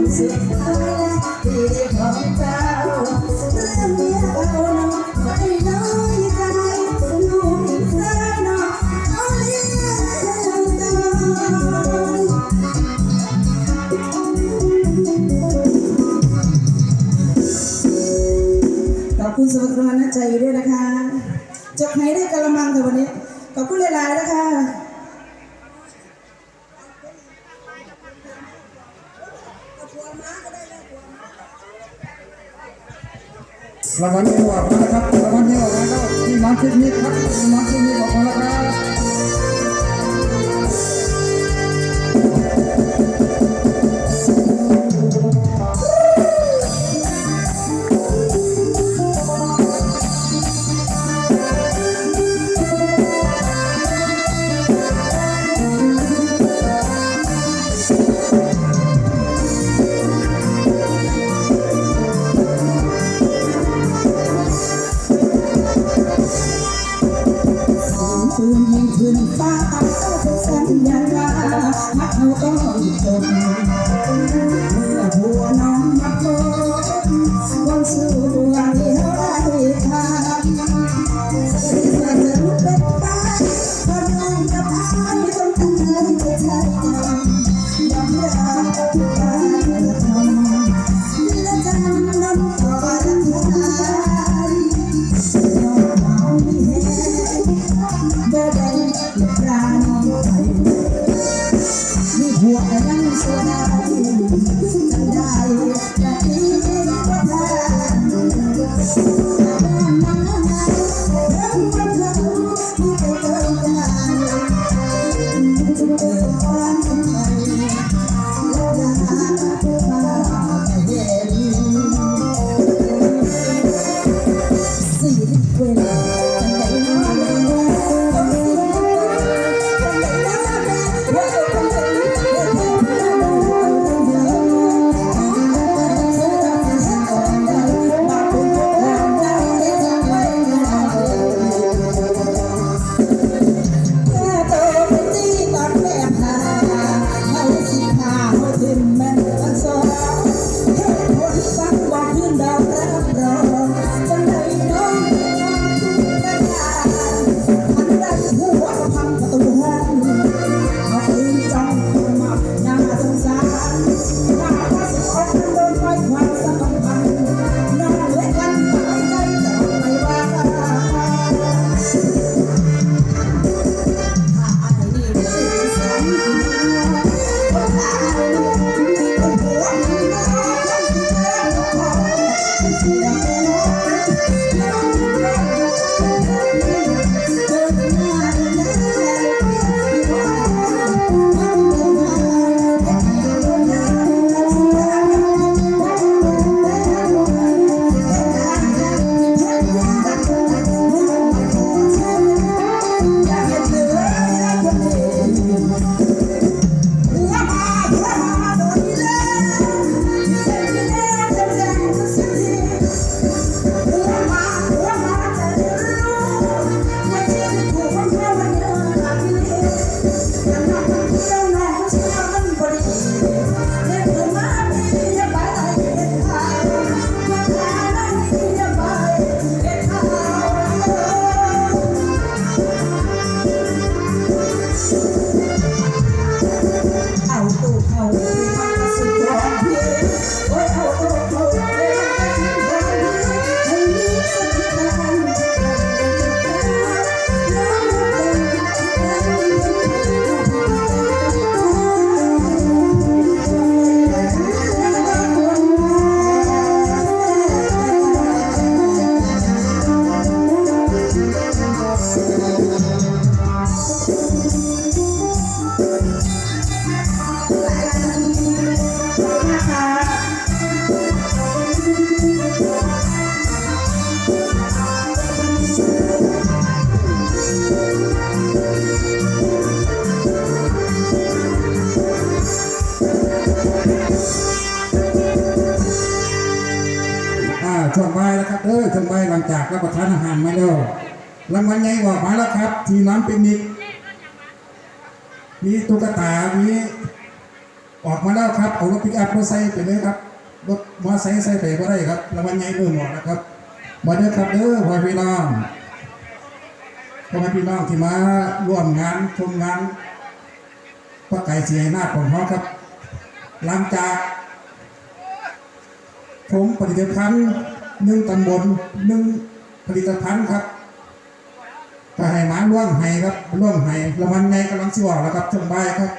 ขอบคุณสและเมียเานงไม่นะใจอยู่คใจด้วยนะคะจะให้ได้กระมังแต่วันนี้ขอบคุณหลายๆนะคะ รางวัลที่ออกมาแล้วครับรางวัลที่ออกมาแล้วที่มันชิดนี้ครับที่น้องคิดนี้ออกมาแล้วครับ ปืนยิงขึ้นฟ้าเป็นสัญญาณมักเขาต้องจนเมื่อหัวน้องมาโผล่วันสู่ ช่วงบ่ายแล้วครับเออช่วงบ่ายหลังจากรับประทานอาหารมาแล้วรางวัลใหญ่ออกมาแล้วครับ ทีน้ำปิกนิกมีตุ๊กตามีออกมาแล้วครับเอารถปิกอัพมาใส่ไปเลยครับรถมอไซค์ใส่ไปก็ได้ครับรางวัลใหญ่เริ่มออกแล้วครับมาเด้อครับเด้อพ่อพี่น้องพ่อแม่พี่น้องที่มาร่วมงานชมงานพระไก่เสียหน้าของเขาครับ หลังจากผมผลิตภัณฑ์ หนึ่งตำบลหนึ่งผลิตภัณฑ์ครับก็ให้หมาล่วงไห้ครับล่วงไห้ละมันใหญ่กำลังสิออกแล้วครับจงบายครับ